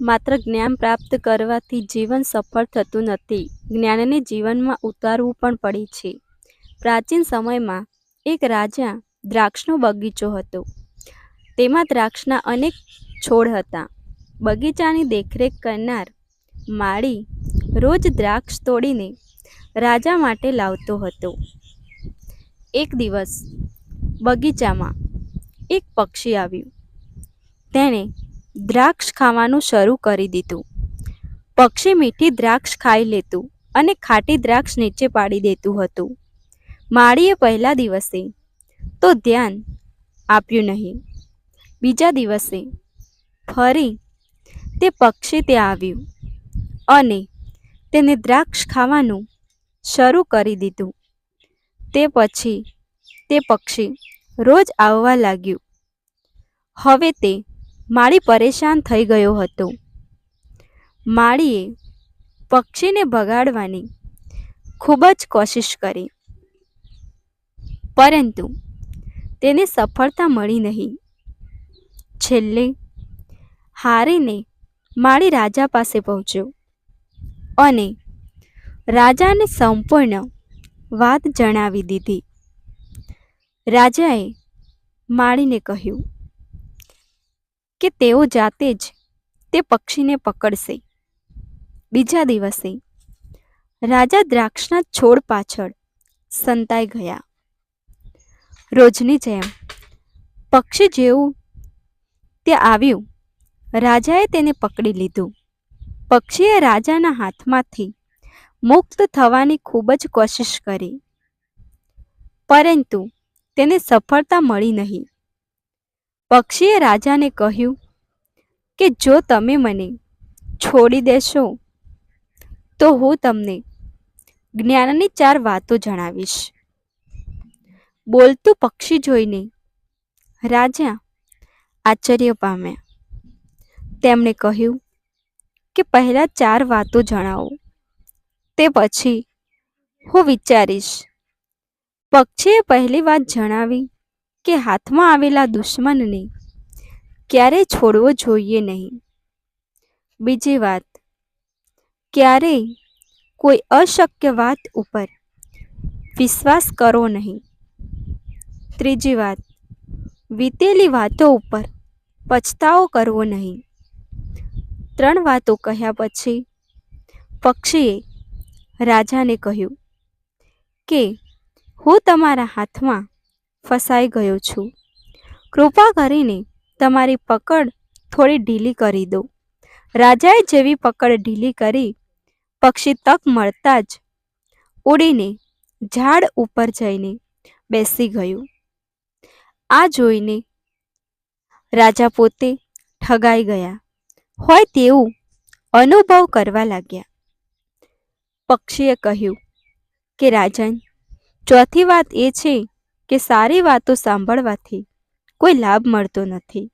માત્ર જ્ઞાન પ્રાપ્ત કરવાથી જીવન સફળ થતું નથી. જ્ઞાનને જીવનમાં ઉતારવું પણ પડે છે. પ્રાચીન સમયમાં એક રાજા દ્રાક્ષનો બગીચો હતો. તેમાં દ્રાક્ષના અનેક છોડ હતા. બગીચાની દેખરેખ કરનાર માળી રોજ દ્રાક્ષ તોડીને રાજા માટે લાવતો હતો. એક દિવસ બગીચામાં એક પક્ષી આવ્યું. તેણે દ્રાક્ષ ખાવાનું શરૂ કરી દીધું. પક્ષી મીઠી દ્રાક્ષ ખાઈ લેતું અને ખાટી દ્રાક્ષ નીચે પાડી દેતું હતું. માળીએ પહેલા દિવસે તો ધ્યાન આપ્યું નહીં. બીજા દિવસે ફરી તે પક્ષી ત્યાં આવ્યું અને તેને દ્રાક્ષ ખાવાનું શરૂ કરી દીધું. તે પછી તે પક્ષી રોજ આવવા લાગ્યું. હવે તે માળી પરેશાન થઈ ગયો હતો. માળીએ પક્ષીને ભગાડવાની ખૂબ જ કોશિશ કરી. પરંતુ તેને સફળતા મળી નહીં. છેલ્લે હારીને માળી રાજા પાસે પહોંચ્યો અને રાજાને સંપૂર્ણ વાત જણાવી દીધી. રાજાએ માળીને કહ્યું કે તેઓ જાતે જ તે પક્ષીને પકડશે. બીજા દિવસે રાજા દ્રાક્ષના છોડ પાછળ સંતાઈ ગયા. રોજની જેમ પક્ષી જેવું તે આવ્યું. રાજાએ તેને પકડી લીધું. પક્ષીએ રાજાના હાથમાંથી મુક્ત થવાની ખૂબ જ કોશિશ કરી. પરંતુ તેને સફળતા મળી નહીં. પક્ષીએ રાજાને કહ્યું કે, જો તમે મને છોડી દેશો, તો હું તમને જ્ઞાનની ચાર વાતો જણાવીશ. બોલતું પક્ષી જોઈને રાજા આશ્ચર્ય પામ્યા. તેમણે કહ્યું કે, પહેલાં ચાર વાતો જણાવો, તે પછી હું વિચારીશ. પક્ષીએ પહેલી વાત જણાવી કે હાથમાં આવેલા દુશ્મનને ક્યારેય છોડવો જોઈએ નહીં? બીજી વાત, ક્યારેય કોઈ અશક્ય વાત ઉપર વિશ્વાસ કરો નહીં. ત્રીજી વાત, વીતેલી વાતો ઉપર પછતાવો કરવો નહીં. ત્રણ વાતો કહ્યા પછી પક્ષીએ રાજાને કહ્યું કે, હું તમારા હાથમાં ફસાઈ ગયો છું. કૃપા કરીને તમારી પકડ થોડી ઢીલી કરી દો. રાજાએ જેવી પકડ ઢીલી કરી, પક્ષી તક મળતા જ ઉડીને ઝાડ ઉપર જઈને બેસી ગયું. આ જોઈને રાજા પોતે ઠગાઈ ગયા. હોય તેવું અનુભવ કરવા લાગ્યા. પક્ષીએ કહ્યું કે, રાજન, ચોથી વાત એ છે કે સારી વાતો સાંભળવાથી કોઈ લાભ મળતો નથી.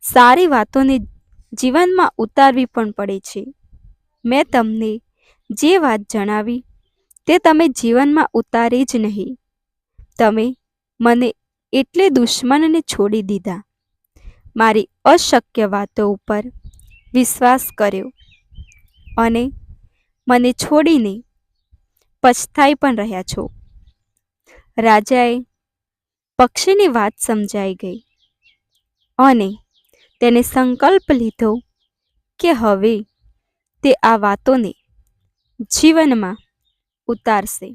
સારી વાતોને જીવનમાં ઉતારવી પણ પડે છે. મેં તમને જે વાત જણાવી તે તમે જીવનમાં ઉતારી જ નહીં. તમે મને એટલે દુશ્મનને છોડી દીધા. મારી અશક્ય વાતો ઉપર વિશ્વાસ કર્યો અને મને છોડીને પછતાઈ પણ રહ્યા છો. રાજાએ પક્ષીની વાત સમજાઈ ગઈ. અને તેને સંકલ્પ લીધો કે હવે તે આ વાતોને જીવનમાં ઉતારશે.